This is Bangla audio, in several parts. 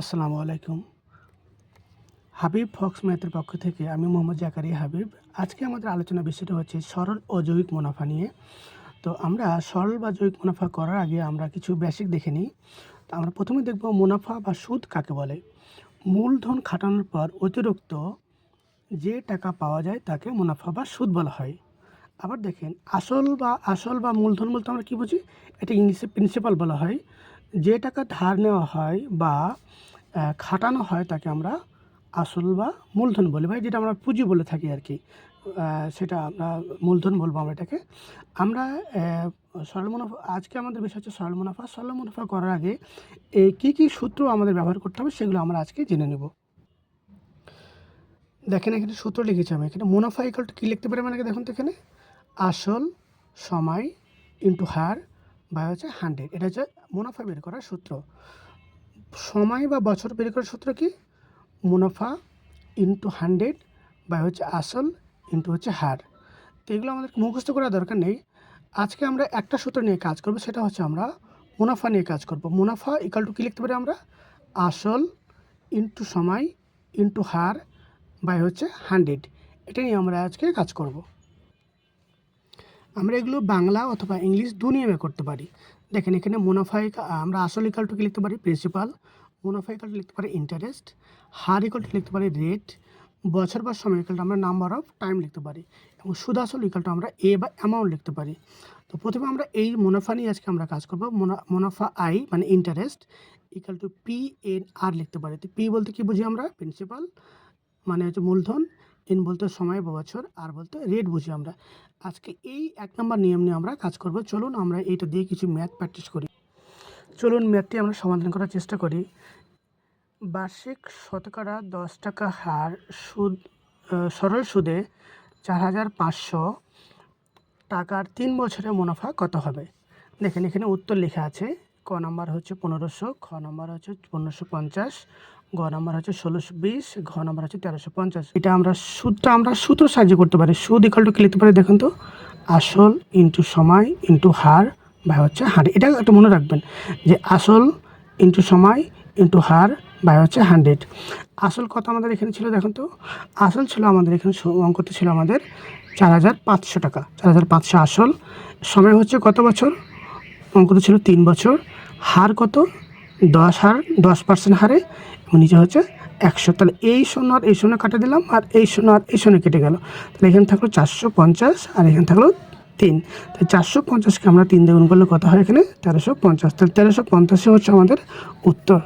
আসসালামু আলাইকুম। হাবিব ফক্স ম্যাথের পক্ষ থেকে আমি মোহাম্মদ জাকারিয়া হাবিব। আজকে আমাদের আলোচনা বিষয়টা হচ্ছে সরল ও জৈবিক মুনাফা নিয়ে। তো আমরা সরল বা জৈবিক মুনাফা করার আগে আমরা কিছু বেসিক দেখে নিই। তো আমরা প্রথমে দেখব মুনাফা বা সুদ কাকে বলে। মূলধন খাটানোর পর অতিরিক্ত যে টাকা পাওয়া যায় তাকে মুনাফা বা সুদ বলা হয়। আবার দেখেন, আসল বা আসল বা মূলধন বলতে আমরা কী বুঝি? এটা ইংলিশে প্রিন্সিপাল বলা হয়। যে টাকা ধার নেওয়া হয় বা খাটানো হয় তাকে আমরা আসল বা মূলধন বলি। ভাই, যেটা আমরা পুঁজি বলে থাকি আর কি সেটা আমরা মূলধন বলব আমরা এটাকে। আমরা সরল মুনাফা, আজকে আমাদের বিষয় হচ্ছে সরল মুনাফা। সরল মুনাফা করার আগে এই কী কী সূত্র আমাদের ব্যবহার করতে হবে সেগুলো আমরা আজকে জেনে নেব। দেখেন এখানে সূত্র লিখেছি আমি। এখানে মুনাফা ইকাল কী লিখতে পারি মানে দেখুন তো এখানে? আসল সময় ইন্টু হার বা হচ্ছে হান্ড্রেড এটা হচ্ছে মুনাফা বের করার সূত্র। সময় বা বছর বের করার সূত্র কি? মুনাফা ইন্টু হান্ড্রেড বা হচ্ছে আসল ইন্টু হচ্ছে হার। তো এগুলো আমাদের মুখস্থ করার দরকার নেই। আজকে আমরা একটা সূত্র নিয়ে কাজ করব, সেটা হচ্ছে আমরা মুনাফা নিয়ে কাজ করব। মুনাফা ইকাল টু কী লিখতে পারি আমরা? আসল ইন্টু সময় ইন্টু হার বাই হচ্ছে হান্ড্রেড এটা নিয়ে আমরা আজকে কাজ করব। আমরা এগুলো বাংলা অথবা ইংলিশ দু নিয়মে করতে পারি। দেখেন, এখানে মুনাফা আমরা আসল ইকাল লিখতে পারি? প্রিন্সিপাল মুনাফা ইকাল লিখতে পারি ইন্টারেস্ট হার ইকাল লিখতে পারি রেট বছর বা সময় ইকালটা আমরা নাম্বার অফ টাইম লিখতে পারি, এবং সুদ আসল ইকালটা আমরা এ বা অ্যামাউন্ট লিখতে পারি। তো প্রথমে আমরা এই মুনাফা নিয়ে আজকে আমরা কাজ করব। মুনাফা আই মানে interest equal to P N R লিখতে পারি। তো পি বলতে কি বুঝি আমরা? প্রিন্সিপাল মানে হচ্ছে মূলধন এন বলতে সময় বছর, আর বলতে রেট বুঝি আমরা। আজকে এই এক নম্বর নিয়ম নিয়ে আমরা কাজ করব। চলুন আমরা এইটা দিয়ে কিছু ম্যাথ প্র্যাকটিস করি। চলুন ম্যাথটি আমরা সমাধান করার চেষ্টা করি। বার্ষিক শতকরা দশ টাকা হার সুদ সরল সুদে চার হাজার পাঁচশো টাকার তিন বছরের মুনাফা কত হবে? দেখেন এখানে উত্তর লেখা আছে ক নাম্বার হচ্ছে পনেরোশো, খ নম্বর হচ্ছে পনেরোশো পঞ্চাশ, গ নাম্বার হচ্ছে ষোলোশো বিশ, ঘ নম্বর হচ্ছে তেরোশো পঞ্চাশ। এটা আমরা সুদটা আমরা সূত্র সাহায্য করতে পারি। সুদ ইকাল টু লিখতে পারি দেখুন তো? আসল ইন্টু সময় ইন্টু হার বা হচ্ছে হার এটা একটু মনে রাখবেন যে আসল ইন্টু সময় ইন্টু হার বা হচ্ছে হান্ড্রেড। আসল কত আমাদের এখানে ছিল দেখুন তো? আসল ছিল আমাদের এখানে অঙ্কতে ছিল আমাদের চার হাজার পাঁচশো টাকা। চার হাজার পাঁচশো আসল। সময় হচ্ছে কত বছর? অঙ্কতে ছিল তিন বছর। হার কত? দশ হার, দশ পার্সেন্ট হারে। নিচে হচ্ছে একশো। তাহলে এই শূন্য আর এই শূন্য কাটে দিলাম আর এই শূন্য আর এই শূন্য কেটে গেল। তাহলে এখানে থাকল চারশো পঞ্চাশ আর এখানে থাকল তিন। তাহলে চারশো পঞ্চাশকে আমরা তিন দ্বিগুণ করলে কত হয় এখানে? তেরোশো পঞ্চাশ। তাহলে তেরোশো পঞ্চাশে হচ্ছে আমাদের উত্তর।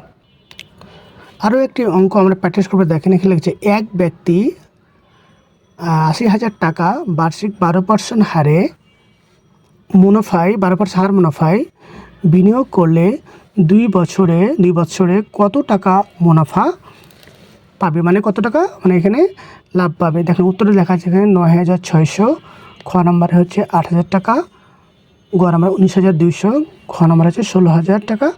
আরও একটি অঙ্ক আমরা প্র্যাকটিস করব। দেখেন এখানে লিখছে, এক ব্যক্তি আশি হাজার টাকা বার্ষিক বারো পার্সেন্ট হারে মুনাফায় বারো পার্সেন্ট হার মুনাফায় বিনিয়োগ করলে দুই বছরে দুই বছরে কত টাকা মুনাফা পাবে? মানে কত টাকা? মানে এখানে লাভ পাবে। দেখেন, উত্তরে লেখা আছে এখানে নয় হাজার ছয়শো, খ নম্বরে হচ্ছে আট হাজার টাকা, গ নম্বরে উনিশ হাজার দুইশো, খ নাম্বার হচ্ছে ষোলো হাজার টাকা।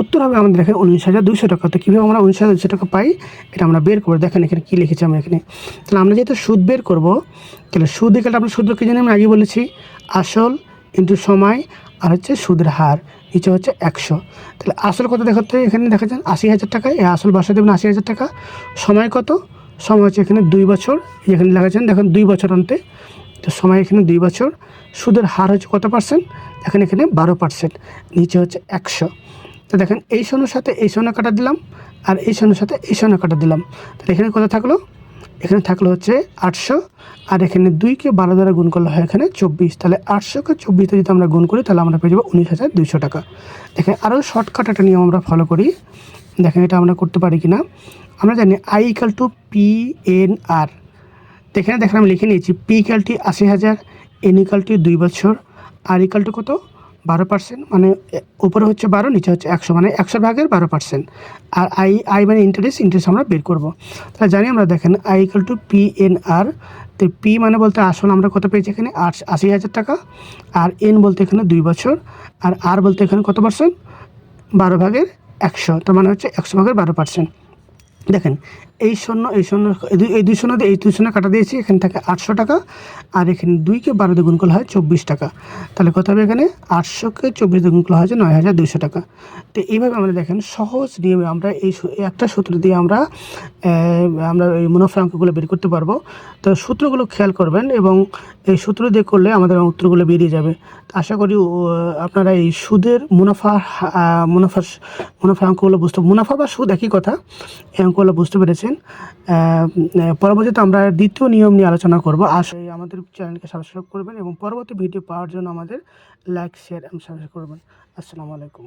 উত্তর হবে আমাদের এখানে উনিশ হাজার দুশো টাকা। তো কীভাবে আমরা উনিশ হাজার দুশো টাকা পাই, এটা আমরা বের করব। দেখেন, এখানে কী লিখেছি আমরা এখানে। তাহলে আমরা যেহেতু সুদ বের করব, তাহলে সুদ এখানে আমরা সুদ কি জানি, আমি আগে বলেছি, আসল ইন্টু সময় আর হচ্ছে সুদের হার, নিচে হচ্ছে একশো। তাহলে আসল কত দেখাতে এখানে দেখা যান আশি হাজার টাকা, এই আসল বসা দেবেন আশি হাজার টাকা। সময় কত? সময় হচ্ছে এখানে দুই বছর। এখানে লেখাচ্ছেন দেখেন দুই বছর অন্তে। তো সময় এখানে দুই বছর। সুদের হার হচ্ছে কত পার্সেন্ট দেখেন এখানে বারো পার্সেন্ট নিচে হচ্ছে একশো। তো দেখেন এই সোনার সাথে এই সোনা কাটা দিলাম, আর এই সোনার সাথে এই সোনা কাটা দিলাম। তাহলে এখানে কত থাকল? এখানে থাকল হচ্ছে আটশো, আর এখানে দুইকে বারো দ্বারা গুণ করলে হয় এখানে চব্বিশ। তাহলে আটশোকে চব্বিশে যদি আমরা গুণ করি, তাহলে আমরা পেয়ে যাব উনিশ হাজার দুইশো টাকা। দেখেন আরও শর্টকাট একটা নিয়ম আমরা ফলো করি। দেখেন এটা আমরা করতে পারি কি না আমরা জানি I equal to P N R এখানে দেখেন আমি লিখে নিয়েছি পি ইকালটি আশি হাজার এন ইকালটি দুই বছর আর ইকালটি কত? বারো পার্সেন্ট মানে উপরে হচ্ছে বারো, নিচে হচ্ছে একশো মানে একশো ভাগের বারো পার্সেন্ট আর আই আই মানে ইন্টারেস্ট ইন্টারেস্ট আমরা বের করব। তাহলে জানি আমরা দেখেন I equal to P N R তো পি মানে বলতে আসল আমরা কত পেয়েছি এখানে? আট, আশি হাজার টাকা। আর এন বলতে এখানে দুই বছর। আর আর বলতে এখানে কত পার্সেন্ট বারো ভাগের একশো, তার মানে হচ্ছে একশো ভাগের বারো পার্সেন্ট দেখেন এই শূন্য এই শূন্য এই দুই- শূন্য এই দুই শূন্য কাটা দিয়েছি, এখানে থাকে আটশো টাকা আর এখানে দুইকে বারো দিয়ে গুণ করলে হয় চব্বিশ টাকা। তাহলে কত হবে এখানে? আটশোকে চব্বিশ দিয়ে গুণ করলে হয় যে নয় হাজার দুইশো টাকা। তো এইভাবে আমরা দেখেন সহজ নিয়মে আমরা এই একটা সূত্র দিয়ে আমরা আমরা এই মুনাফা অঙ্কগুলো বের করতে পারব। তো সূত্রগুলো খেয়াল করবেন এবং এই সূত্র দিয়ে করলে আমাদের উত্তরগুলো বেরিয়ে যাবে। আশা করি আপনারা এই সুদের মুনাফা মুনাফা মুনাফা অঙ্কগুলো বুঝতে, মুনাফা বা সুদ একই কথা, এই অঙ্কগুলো বুঝতে পেরেছেন আহ, পরবর্তীতে আমরা দ্বিতীয় নিয়ম নিয়ে আলোচনা করব। আসলে আমাদের চ্যানেলকে সাবস্ক্রাইব করবেন এবং পরবর্তী ভিডিও পাওয়ার জন্য আমাদের লাইক শেয়ার এবং সাবস্ক্রাইব করবেন। আসসালামু আলাইকুম।